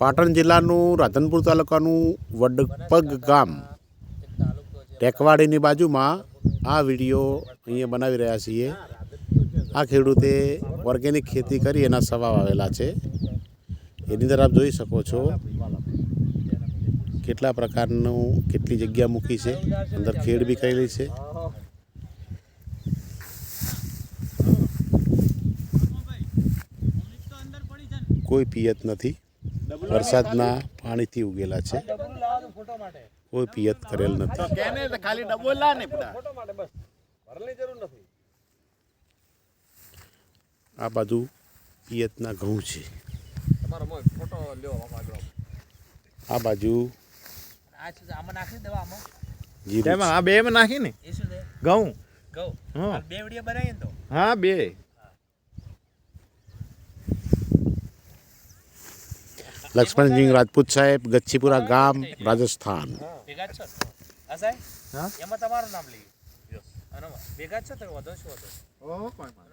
પાટણ જિલ્લાનું રાધનપુર તાલુકાનું વડપગ ગામ ટેકવાડીની બાજુમાં આ વીડિયો અહીંયા બનાવી રહ્યા છીએ. આ ખેડૂતે ઓર્ગેનિક ખેતી કરી એના સવા વાવેલા છે. એની અંદર આપ જોઈ શકો છો કેટલા પ્રકારનું કેટલી જગ્યા મૂકી છે. અંદર ખેડ બી કરેલી છે. કોઈ પિયત નથી. વરસાદના પાણીથી ઉગેલા છે. કોઈ પિયત કરેલ નથી. ખાલી આ બાજુ પિયતના ઘઉં છે. આ બાજુ આ બે માં નાખી ને ઘઉં હા બે વીડિયો બનાવીએ ને તો હા બે લક્ષ્મણસિંહ રાજપૂત સાહેબ ગચ્છીપુરા ગામ રાજસ્થાન. ભેગા જ છો ને? હા સાહેબ? હા. એમાં તમારું નામ લઈ ભેગા છો તો વધો છો વધો